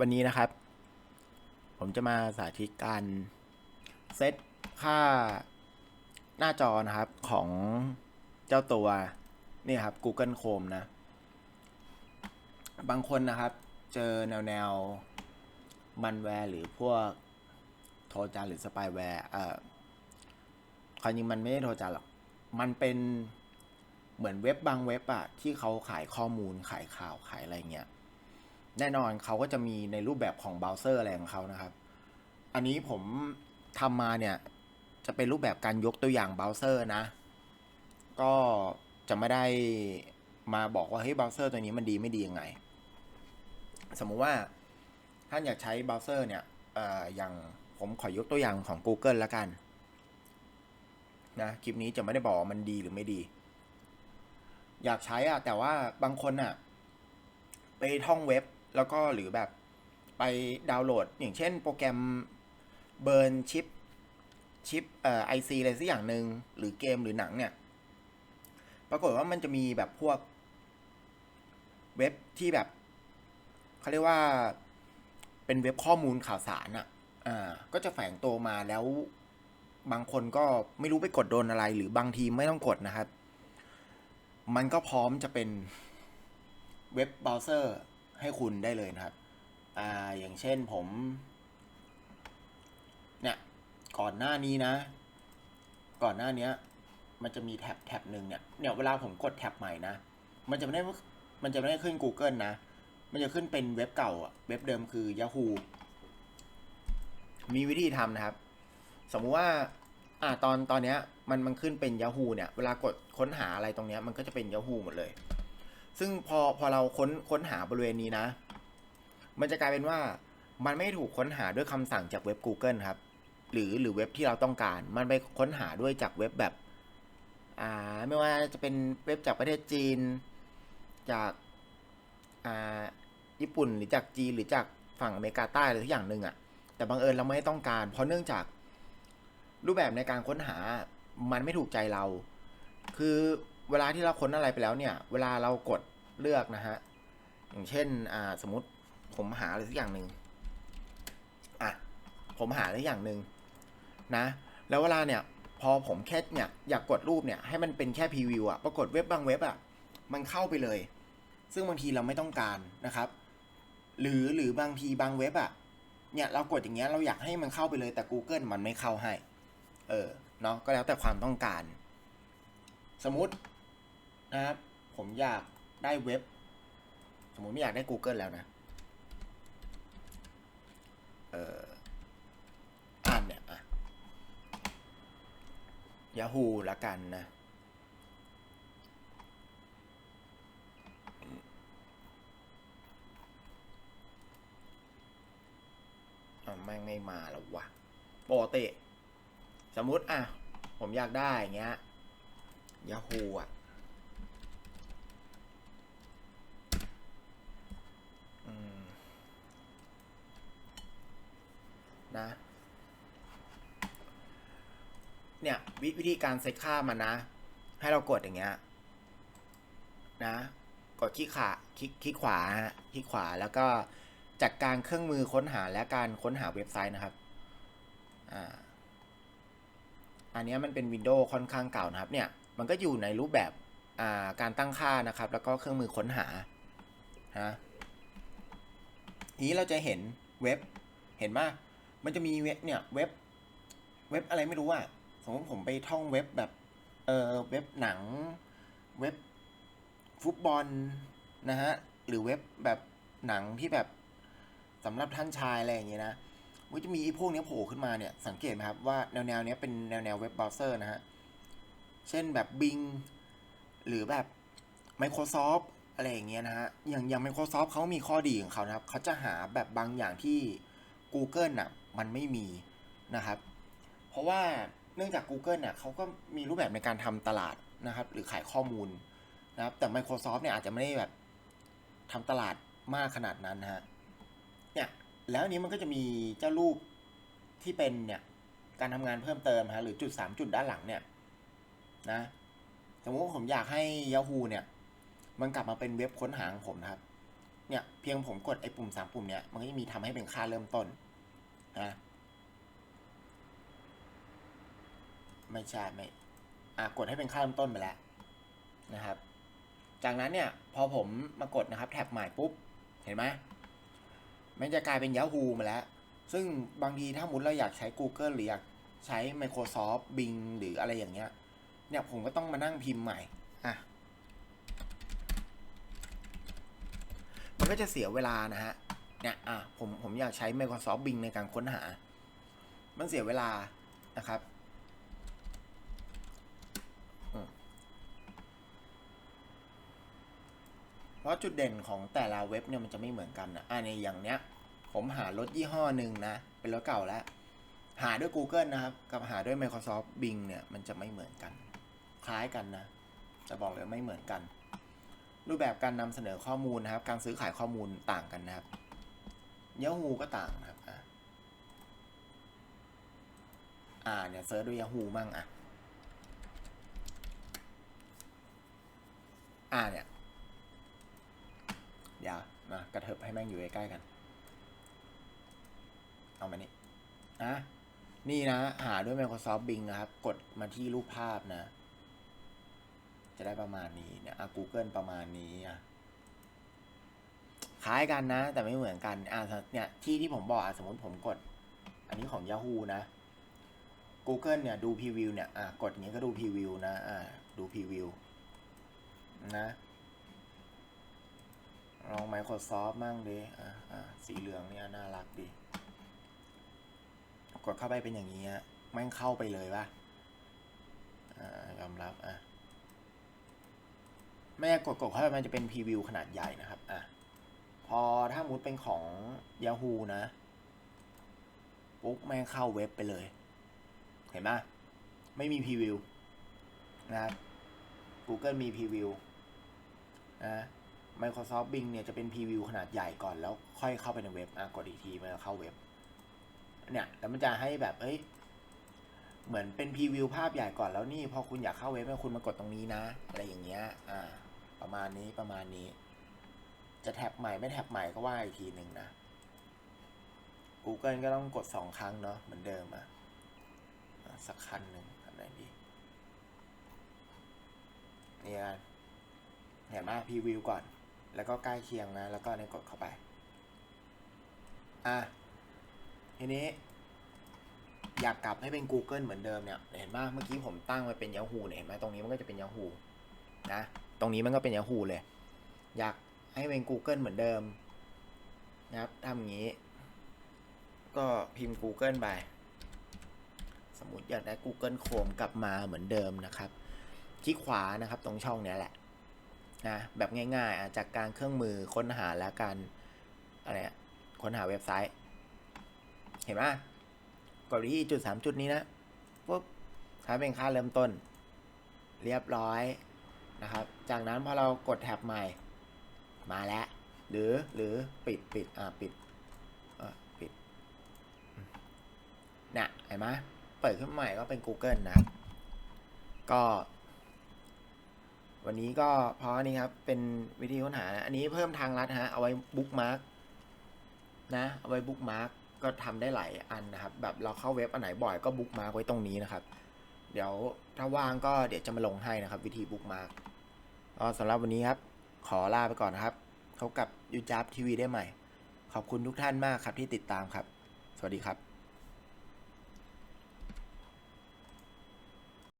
วันนี้นะครับ ผมจะมาสาธิตการเซตค่าหน้าจอนะครับของเจ้าตัวนี่ครับ Google Chrome นะ บางคนนะครับ เจอแนวแนวมันแวร์หรือพวกโทรจานหรือสปายแวร์เอ่อความจริงมันไม่ได้โทรจานหรอก มันเป็นเหมือนเว็บบางเว็บอะที่เขาขายข้อมูลขายข่าวขายอะไรเงี้ย แน่นอนเขาก็จะมีในรูปแบบของเบราว์เซอร์อะไรของเขานะครับ อันนี้ผมทำมาเนี่ย จะเป็นรูปแบบการยกตัวอย่างเบราว์เซอร์นะ ก็จะไม่ได้มาบอกว่าเฮ้ยเบราว์เซอร์ตัวนี้มันดีไม่ดียังไง สมมุติว่าท่านอยากใช้เบราว์เซอร์เนี่ยออย่างผมขอยกตัวอย่างของ Google แล้วกันนะคลิปนี้จะไม่ได้บอกมันดีหรือไม่ดี อยากใช้อะแต่ว่าบางคนอะไปท่องเว็บ แล้วก็หรือแบบไปดาวน์โหลด อย่างเช่นโปรแกรมเบิร์นชิปชิปเอ่อไอซีอะไรสักอย่างหนึ่งหรือเกมหรือหนังเนี่ย ปรากฏว่ามันจะมีแบบพวกเว็บที่แบบเขาเรียกว่าเป็นเว็บข้อมูลข่าวสารอะ่ะ อ่า ก็จะแฝงตัวมาแล้วบางคนก็ไม่รู้ไปกดโดนอะไร หรือบางทีไม่ต้องกดนะครับ มันก็พร้อมจะเป็นเว็บเบราว์เซอร์ ให้คุณได้เลยนะครับ อ่า อย่างเช่นผม เนี่ย ก่อนหน้านี้นะ ก่อนหน้านี้มันจะมีแท็บแท็บหนึ่งเนี่ย เนี่ยเวลาผมกดแท็บใหม่นะ มันจะไม่ได้ มันจะไม่ได้ขึ้น Google นะ มันจะขึ้นเป็นเว็บเก่าอะเว็บเดิมคือ Yahoo มีวิธีทำนะครับ สมมุติว่า อ่า ตอน ตอนเนี้ย มัน มันขึ้นเป็น Yahoo เนี่ย เวลากดค้นหาอะไรตรงเนี้ย มันก็จะเป็น Yahoo หมดเลย ซึ่งพอพอเราค้นค้นหาบริเวณนี้นะ มันจะกลายเป็นว่ามันไม่ถูกค้นหาด้วยคำสั่งจากเว็บ Google ครับ หรือหรือเว็บที่เราต้องการ มันไปค้นหาด้วยจากเว็บแบบอ่าไม่ว่าจะเป็นเว็บจากประเทศจีน จากอ่าญี่ปุ่นหรือจากจีนหรือจากฝั่งอเมริกาใต้อะไรทุกอย่างหนึ่งอะ่ะ แต่บังเอิญเราไม่ต้องการ เพราะเนื่องจากรูปแบบในการค้นหามันไม่ถูกใจเรา คือ เวลาที่เราค้นอะไรไปแล้วเนี่ย เวลาเรากดเลือกนะฮะ อย่างเช่น อ่า สมมติผมหาอะไรสักอย่างหนึ่งอะ ผมหาอะไรอย่างหนึ่งนะ แล้วเวลาเนี่ย พอผมแค่เนี่ยอยากกดรูปเนี่ยให้มันเป็นแค่พรีวิวอะปรากฏเว็บบางเว็บอะมันเข้าไปเลย ซึ่งบางทีเราไม่ต้องการนะครับ หรือหรือบางทีบางเว็บอะเนี่ยเรากดอย่างเงี้ยเราอยากให้มันเข้าไปเลยแต่ Google มันไม่เข้าให้ เออ เนาะก็แล้วแต่ความต้องการ สมมติ นะครับ ผมอยากได้เว็บ สมมติไม่อยากได้ Google แล้วนะ เอออ่านเนี่ยอะ Yahoo ละกันนะอะแม่งไม่มาแล้ววะปกติ สมมุติอะ ผมอยากได้อย่างเงี้ย Yahoo อะ นะเนี่ยวิวิธีการเซตค่ามันนะ ให้เรากดอย่างเงี้ยนะ กดคลิกขาคลิกคลิกขวาคลิกขวาแล้วก็จัดการเครื่องมือค้นหาและการค้นหาเว็บไซต์นะครับอ่าอันนี้มันเป็นวินโดว์ค่อนข้างเก่านะครับ เนี่ยมันก็อยู่ในรูปแบบอ่าการตั้งค่านะครับ แล้วก็เครื่องมือค้นหาฮะทีนี้เราจะเห็นเว็บเห็นว่า มันจะมีเว็บเนี่ยเว็บเว็บอะไรไม่รู้อะสมมติผมไปท่องเว็บแบบเออเว็บหนังเว็บฟุตบอลนะฮะหรือเว็บแบบหนังที่แบบสำหรับท่านชายอะไรอย่างเงี้ยนะมันจะมีพวกเนี้ยโผล่ขึ้นมาเนี่ยสังเกตไหมครับว่าแนวแนวเนี้ยเป็นแนวแนวเว็บเบราว์เซอร์นะฮะเช่นแบบ Bing หรือแบบ Microsoft อะไรอย่างเงี้ยนะฮะ อย่างอย่าง Microsoft เขามีข้อดีของเขานะครับ เขาจะหาแบบบางอย่างที่ Google น่ะ มันไม่มีนะครับ เพราะว่าเนื่องจาก Google น่ะเขาก็มีรูปแบบในการทำตลาดนะครับ หรือขายข้อมูลนะครับ แต่ Microsoft เนี่ยอาจจะไม่ได้แบบทำตลาดมากขนาดนั้นนะฮะเนี่ยแล้วนี้มันก็จะมีเจ้ารูปที่เป็นเนี่ยการทำงานเพิ่มเติมฮะหรือจุดสามจุดด้านหลังเนี่ยนะสมมติว่าผมอยากให้ Yahoo เนี่ยมันกลับมาเป็นเว็บค้นหาของผมนะครับ เนี่ยเพียงผมกดไอ้ปุ่มสามปุ่มเนี่ยมันก็จะมีทำให้เป็นค่าเริ่มต้น นะ ไม่ใช่ไม่อะกดให้เป็นค่าเริ่มต้นไปแล้วนะครับ จากนั้นเนี่ย พอผมมากดนะครับ แท็บใหม่ปุ๊บ เห็นไหมมันจะกลายเป็น Yahoo มาแล้ว ซึ่งบางทีถ้ามุดเราอยากใช้ Google หรืออยากใช้ Microsoft Bing หรืออะไรอย่างเงี้ย เนี่ยผมก็ต้องมานั่งพิมพ์ใหม่ อะ มันก็จะเสียเวลานะฮะ เนี่ยอะผมผมอยากใช้ Microsoft Bing ในการค้นหา มันเสียเวลานะครับเพราะจุดเด่นของแต่ละเว็บเนี่ยมันจะไม่เหมือนกันนะอะในอย่างเนี้ย ผมหารถยี่ห้อหนึ่งนะ เป็นรถเก่าแล้ว หาด้วย Google นะครับ กับหาด้วย Microsoft Bing เนี่ยมันจะไม่เหมือนกัน คล้ายกันนะ จะบอกเลยไม่เหมือนกัน รูปแบบการนำเสนอข้อมูลนะครับ การซื้อขายข้อมูลต่างกันนะครับ Yahoo ก็ต่างนะครับ อ่าอ่าเนี่ยเซิร์ชด้วย Yahoo มั่งอะ อ่าเนี่ยเดี๋ยวนะกระเถิบให้แม่งอยู่ใกล้ๆกัน เอามานี่อนะนี่นะ หาด้วย Microsoft Bing นะครับ กดมาที่รูปภาพนะ จะได้ประมาณนี้เนี่ยอะ Google ประมาณนี้อะ คล้ายกันนะ แต่ไม่เหมือนกันอะเนี่ยที่ที่ผมบอกอะสมมติผมกด อันนี้ของ Yahoo นะ Google เนี่ยดูพรีวิวเนี่ยอะกดอย่างนี้ก็ดูพรีวิวนะอะดูพรีวิวนะลอง Microsoft มั่งดิอะอะสีเหลืองเนี่ยน่ารักดี กดเข้าไปเป็นอย่างนี้ฮะแม่งเข้าไปเลยป่ะอ่ายอมรับอะไม่กดกดเข้าไปมันจะเป็นพรีวิวขนาดใหญ่นะครับอะ พอถ้ามุดเป็นของ Yahoo นะ ปุ๊บแม่งเข้าเว็บไปเลย เห็นไหมไม่มีพรีวิวนะครับ Google มีพรีวิวนะ Microsoft Bing เนี่ยจะเป็นพรีวิวขนาดใหญ่ก่อนแล้วค่อยเข้าไปในเว็บอะกดอีกทีมันจะเข้าเว็บ เนี่ยแล้วมันจะให้แบบเอ้ยเหมือนเป็นพรีวิวภาพใหญ่ก่อนแล้วนี่พอคุณอยากเข้าเว็บคุณมากดตรงนี้นะ อะไรอย่างเงี้ย อ่า ประมาณนี้ประมาณนี้ จะแท็บใหม่ไม่แท็บใหม่ก็ว่าอีกทีหนึ่งนะ Google ก็ต้องกดสองครั้งเนาะเหมือนเดิมอะสักคันหนึ่งอันไหนดีนี่กันเห็นไหมพรีวิวก่อน แล้วก็ใกล้เคียงนะ แล้วก็ในกดเข้าไป อะ ทีนี้ อยากกลับให้เป็น Google เหมือนเดิมเนี่ย เห็นไหมเมื่อกี้ผมตั้งไว้เป็น Yahoo เนี่ยเห็นไหมตรงนี้มันก็จะเป็น Yahoo นะ ตรงนี้มันก็เป็น Yahoo เลย อยาก ให้เป็น Google เหมือนเดิมนะครับทำอย่างนี้ ก็พิมพ์ Google ไป สมมติอยากได้ Google Chrome กลับมาเหมือนเดิมนะครับ คลิกขวานะครับตรงช่องนี้แหละนะแบบง่ายๆจากการเครื่องมือค้นหาและการอะไรอะค้นหาเว็บไซต์ เห็นไหมกดที่จุดสามจุดนี้นะปุ๊บถ้าเป็นค่าเริ่มต้น เรียบร้อยนะครับ จากนั้นพอเรากดแท็บใหม่ มาแล้ว หรือหรือปิดปิดอ่าปิดอ่าปิดนี่ยเห็นไหมเปิดขึ้นใหม่ก็เป็น Google นะก็ วันนี้ก็เพราะนี้ครับ เป็นวิธีค้นหา อันนี้เพิ่มทางลัดฮะ เอาไว้บุ๊กมาร์กนะ เอาไว้บุ๊กมาร์กก็ทำได้หลายอันนะครับ แบบเราเข้าเว็บอันไหนบ่อยก็บุ๊กมาร์กไว้ตรงนี้นะครับ เดี๋ยวถ้าว่างก็เดี๋ยวจะมาลงให้นะครับ วิธีบุ๊กมาร์กก็สำหรับวันนี้ครับ ขอลาไปก่อนนะครับ พบกับยูจับทีวีได้ใหม่ ขอบคุณทุกท่านมากครับที่ติดตามครับ สวัสดีครับ